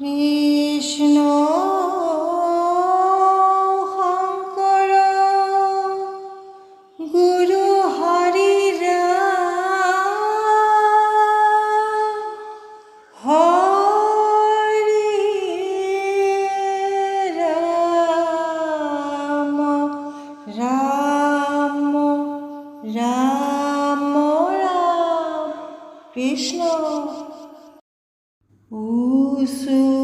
বিষ্ণু শঙ্কৰ গুৰু হৰিৰ হৰি ৰাম ৰাম ৰাম ৰাম কৃষ্ণ Uso.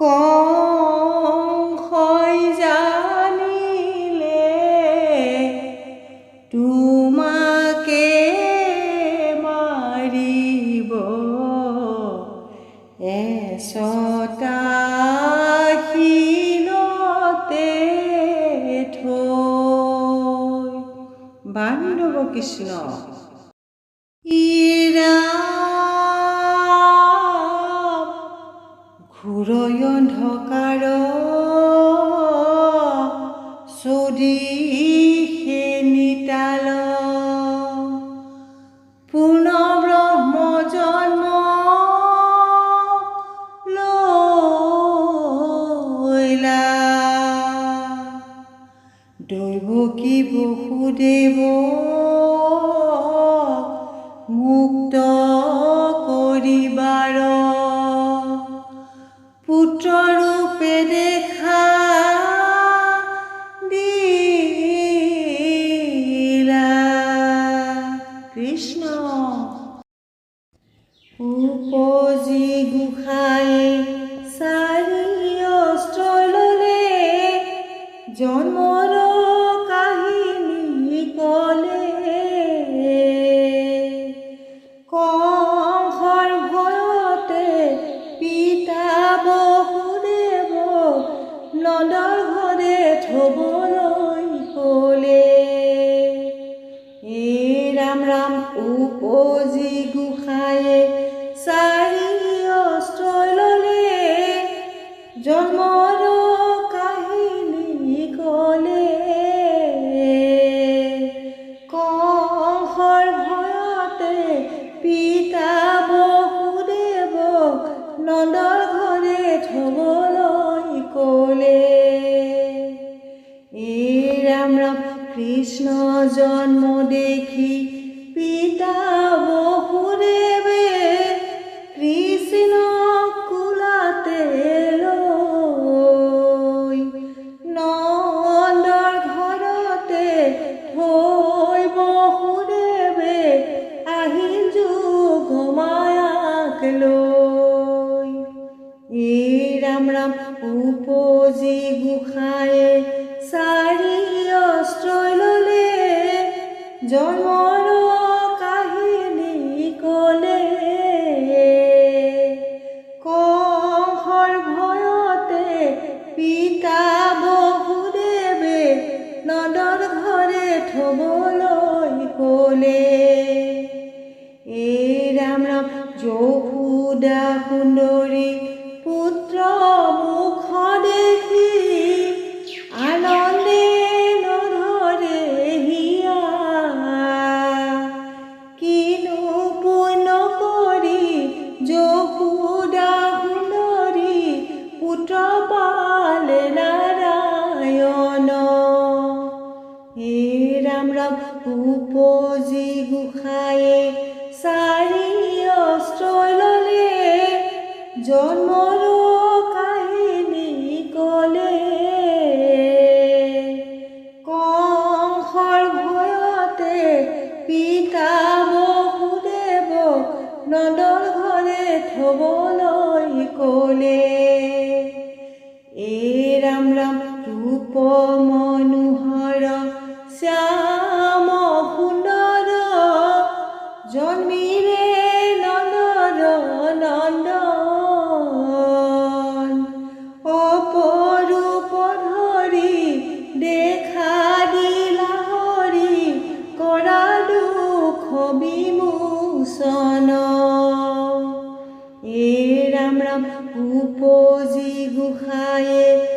কম হয় জানিলে তোমাকে মারিব। এসটা শিলতে থৈ বান্ধৱ কৃষ্ণ। পুৰয় অন্ধকাৰ পুত্ররূপে দেব। চন্দ্রপাল নারায়ণ হে রাম রাম, উপজি গুখায়ে সারি অস্ত্র ললে জন্মর কাহিনী কলে। কংসৰ ভয়তে পিতা বহুদেৱ নন্দৰ ঘৰে থবলৈ ক'লে। রাম রাম রূপ মনোহর শ্যাম সুন্দর জন্মিরে নন্দর নন্দ অপরূপ ধরি দেখা দিলা হরি কৰা দুখ বিমোচন। এ Ram Ram উপজি গোসাঁয়ে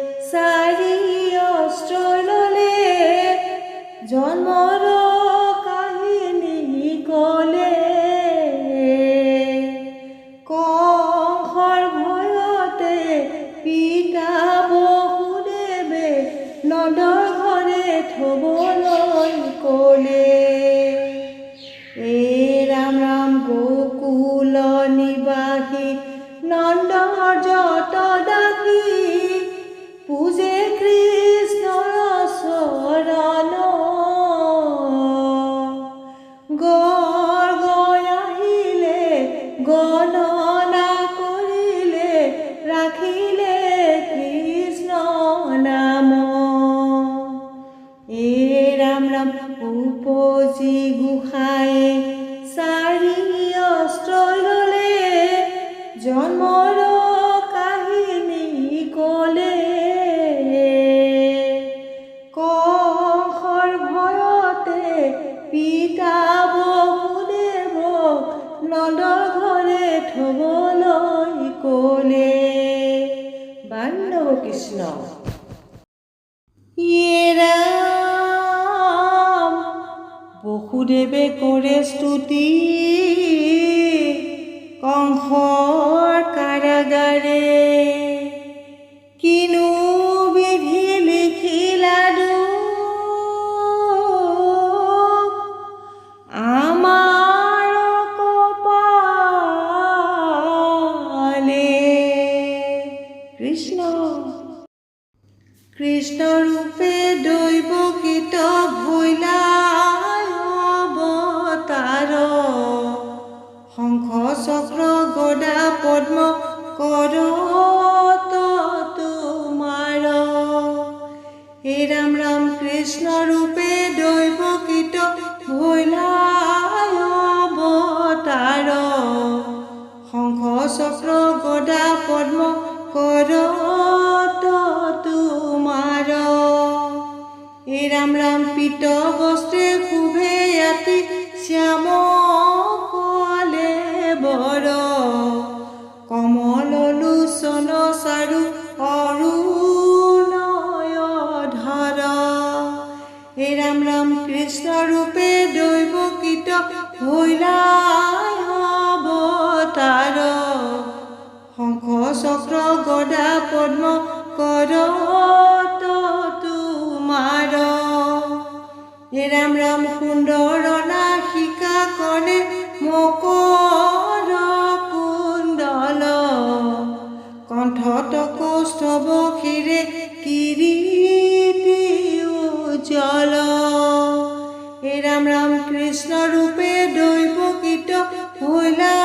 upo si guhae বসুদেৱে কৰে স্তুতি। কংসৰ কাৰাগাৰে কিনো বিধি লিখিলা দুখ আমাৰ কপালে। কৃষ্ণ। কৃষ্ণ ৰূপে দৈৱকীত ভৈলা। চক্ৰ গদা পদ্ম কৰত তোমাৰ হে ৰাম ৰাম কৃষ্ণ ৰূপে দৈৱকীত ভৈলা অৱতাৰ শংখ চক্ৰ গদা পদ্ম কৰত তোমাৰ হে ৰাম ৰাম পীত বস্ত্ৰে শুভে ৰাতি শ্যাম গদা পদ্ম কৰত তোমাৰ হে ৰাম ৰাম সুন্দৰ নাসিকা কণে মকৰ কুণ্ডল। কণ্ঠত কৌস্তৱ ক্ষীৰে কিৰীটি উজ্জ্বল। হে ৰাম ৰাম কৃষ্ণ দৈৱকীত হৈলা অৱতাৰ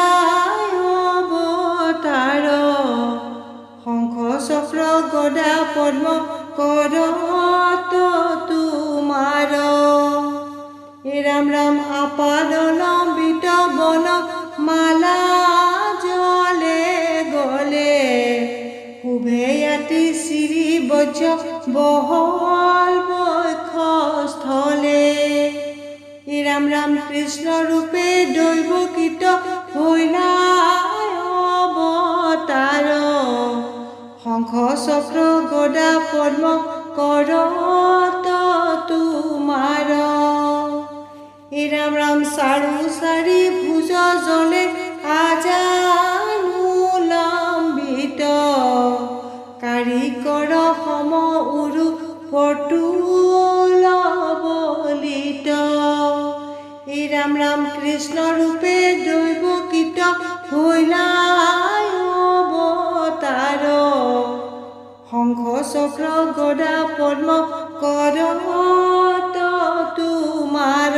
গদা পদ্ম কৰত তোমাৰ হে ৰাম ৰাম আপাদলম্বিত বন মালা জলে গলে। শুভেয়াতি শ্ৰী বজ্ৰ বহল বক্ষস্থলে ৰাম ৰাম কৃষ্ণ ৰূপে দৈৱকীত হৈলা শংখ চক্ৰ গদা পদ্ম কৰত তোমাৰ হে ৰাম ৰাম চাৰু চাৰি ভুজ জলে আজানুলম্বিত। কাৰিকৰ সম উৰু পটুল বলিত হে ৰাম ৰাম কৃষ্ণ ৰূপে দৈৱকীত হৈলা চক্ৰ গদা পদ্ম কৰত তোমাৰ।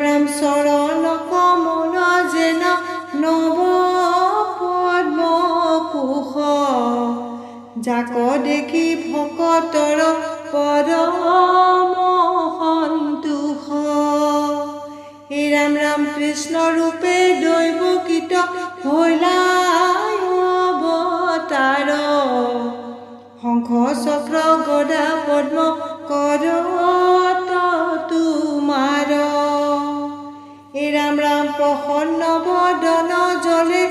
ৰাম চৰণ কমল যেন নৱ পদ্ম কোশ যাক দেখি ভকতৰ পৰম সন্তোষ। ৰাম ৰাম কৃষ্ণ ৰূপে দৈৱকীত হৈলা অৱতাৰ শংখ চক্ৰ গদা পদ্ম কর তোমাৰ হে ৰাম ৰাম প্ৰসন্ন বদন জলে